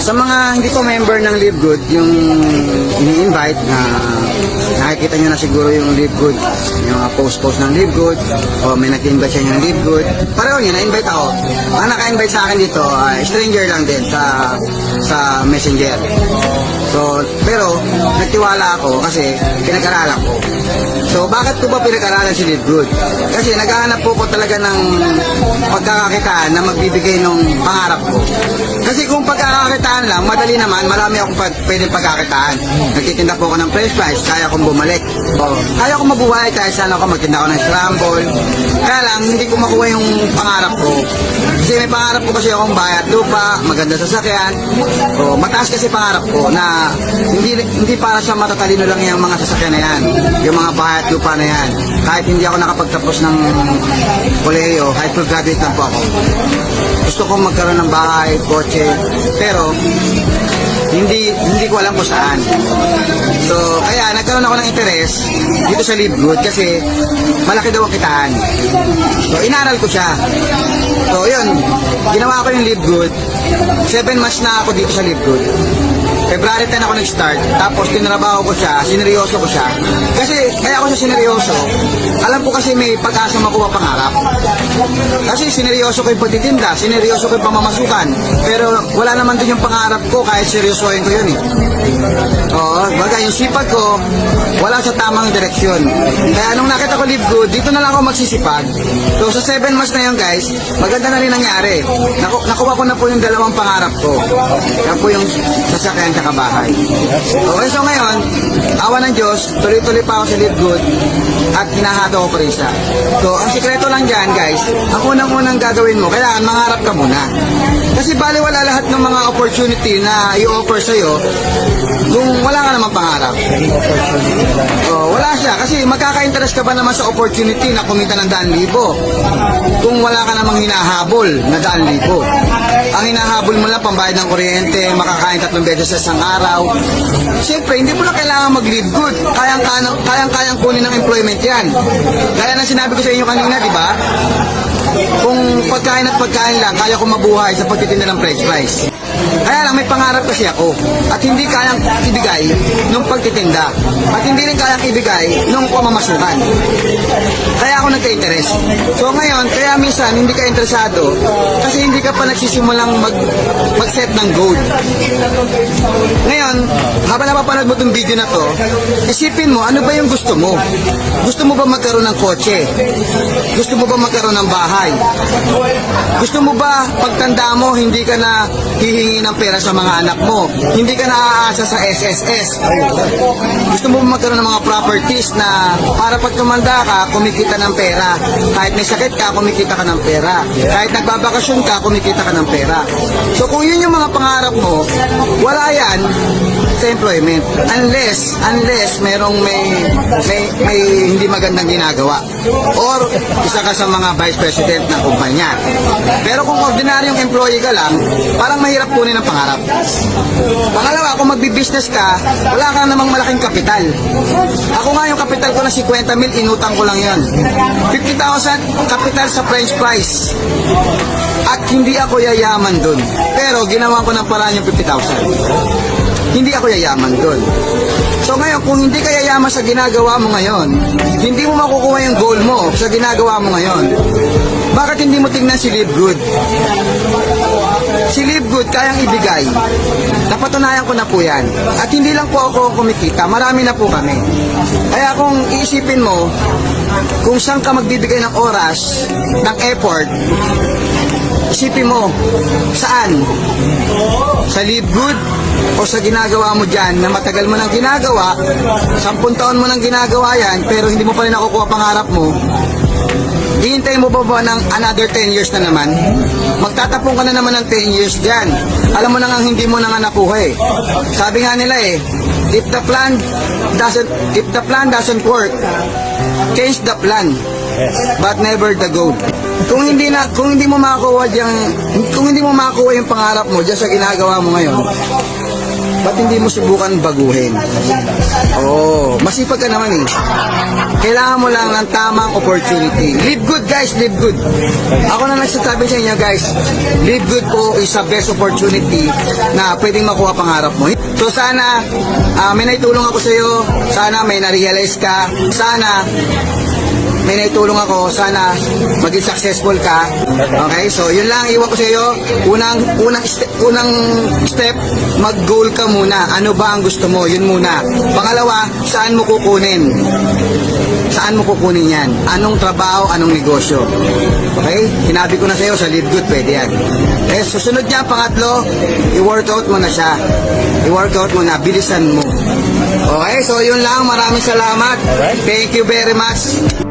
Sa mga hindi pa member ng Live Good, yung ini-invite na nakikita nyo na siguro yung Live Good, yung mga post-post ng Live Good, o may nag-invite siya yung Live Good. Pareho niya, na-invite ako. Ang naka-invite sa akin dito, ah, stranger lang din sa sa messenger. So, pero nagtiwala ako kasi pinag-aralan ko. So, bakit ko ba pinag-aralan si Live Good? Kasi naghahanap po ko talaga ng pagkakakitaan na magbibigay ng pangarap ko. Kasi kung pagkakakitaan lang, madali naman, marami akong pag, pwedeng pagkakitaan. Nagtitinda po ako ng fresh fries, kaya kong bumalik. O, kaya ko mabuhay kahit saan ako magtinda ako ng scramble. Kaya lang, hindi ko makuha yung pangarap ko. Kasi may pangarap ko kasi akong bayat lupa, maganda sasakyan. O, mataas kasi pangarap ko na hindi hindi para sa matatalino lang yung mga sasakyan na yan. Yung mga bayat lupa na yan. Kahit hindi ako nakapagtapos ng koleyo, high school graduate lang po ako. Gusto kong magkaroon ng bahay, kotse, pero hindi hindi ko alam kung saan. So, kaya nagkaroon ako ng interes dito sa Live Good kasi malaki daw ang kitaan. So, inaral ko siya. So, yun, ginawa ko yung Live Good. Seven months na ako dito sa Live Good. February 10 ako nag-start, tapos tinrabaho ko siya, sineryoso ko siya. Kasi, kaya ako siya sineryoso, alam ko kasi may pag-asa makuha pangarap. Kasi sineryoso ko yung pagtitinda, sineryoso ko yung pamamasukan. Pero wala naman din yung pangarap ko kahit seryosohin ko yun eh. Oo, baga yung sipag ko, wala sa tamang direksyon. Kaya nung nakita ko live good, dito na lang ako magsisipag. So sa 7 months na yun guys, maganda na rin nangyari. Naku nakuha ko na po yung dalawang pangarap ko. Yan po yung sasakyan tsaka bahay. Okay, so ngayon, awa ng Diyos, tuloy-tuloy pa ako sa live good at hinahato ko pa. So ang sikreto lang dyan guys, ang unang-unang gagawin mo, kailangan mangarap ka muna. Kasi baliwala lahat ng mga opportunity na i-offer sa'yo kung wala ka namang pangarap. Oh, wala siya. Kasi magkaka-interest ka ba naman sa opportunity na kumita ng daan libo? Kung wala ka namang hinahabol na daan libo. Ang hinahabol mo lang pambayad ng kuryente, makakain tatlong beses sa isang araw. Siyempre, hindi mo na kailangan mag-live good. Kayang-kayang, kayang-kayang kunin ng employment yan. Gaya ng sinabi ko sa inyo kanina, di ba? Kung pagkain at pagkain lang, kaya ko mabuhay sa pagtitinda ng french fries. Kaya lang, may pangarap kasi ako. At hindi kayang ibigay nung pagtitinda. At hindi rin kayang ibigay nung pamamasukan. Kaya ako nagka-interest. So ngayon, kaya minsan hindi ka interesado kasi hindi ka pa nagsisimulang mag, mag-set ng goal. Ngayon, habang napapanood mo itong video na to, isipin mo, ano ba yung gusto mo? Gusto mo ba magkaroon ng kotse? Gusto mo ba magkaroon ng bahay? Gusto mo ba pagtanda mo, hindi ka na hihingi ng pera sa mga anak mo? Hindi ka na aasa sa SSS? Gusto mo magkaroon ng mga properties na para pag tumanda ka, kumikita ng pera? Kahit may sakit ka, kumikita ka ng pera. Kahit nagbabakasyon ka, kumikita ka ng pera. So kung yun yung mga pangarap mo, wala yan sa employment. Unless, unless merong may, may, may hindi magandang ginagawa. Or isa ka sa mga vice president ng kumpanya. Pero kung ordinaryong employee ka lang, parang mahirap kunin ang pangarap. Pangalawa, kung magbi-business ka, wala ka namang malaking kapital. Ako nga yung kapital ko na 50 mil, inutang ko lang yon. 50,000 kapital sa french fries. At hindi ako yayaman dun. Pero ginawa ko ng paraan yung 50,000 hindi ako yayaman doon. So ngayon, kung hindi ka yayaman sa ginagawa mo ngayon, hindi mo makukuha yung goal mo sa ginagawa mo ngayon. Bakit hindi mo tingnan si Live Good? Si Live Good kayang ibigay. Napatunayan ko na po yan. At hindi lang po ako kumikita, marami na po kami. Kaya kung iisipin mo, kung saan ka magbibigay ng oras, ng effort, isipin mo, saan? Sa Live Good o sa ginagawa mo dyan na matagal mo nang ginagawa, sampung taon mo nang ginagawa yan, pero hindi mo pa rin nakukuha pangarap mo, Hihintay mo ba ba ng another 10 years na naman? Magtatapong ka na naman ng 10 years dyan. Alam mo na nga hindi mo na nga nakuha eh. Sabi nga nila eh, if the plan doesn't if the plan doesn't work, change the plan. But never the goal. Kung hindi na kung hindi mo makakuha diyan, kung hindi mo makakuha yung pangarap mo diyan sa ginagawa mo ngayon, ba't hindi mo subukan baguhin? Oo, masipag ka naman eh. Kailangan mo lang ng tamang opportunity. Live good guys, live good. Ako na nagsasabi sa inyo guys, live good po is the best opportunity na pwedeng makuha pangarap mo. So sana ah, may naitulong ako sa iyo, sana may na-realize ka, sana may naitulong ako, sana maging successful ka. Okay? So, yun lang iwan ko sa iyo. Unang unang step, unang step, mag-goal ka muna. Ano ba ang gusto mo? Yun muna. Pangalawa, saan mo kukunin? Saan mo kukunin yan? Anong trabaho, anong negosyo? Okay? Sinabi ko na sa iyo, sa Live Good, pwede yan. Eh, susunod niya, pangatlo, i-workout mo na siya. I-workout mo na, bilisan mo. Okay, so yun lang. Maraming salamat. Thank you very much.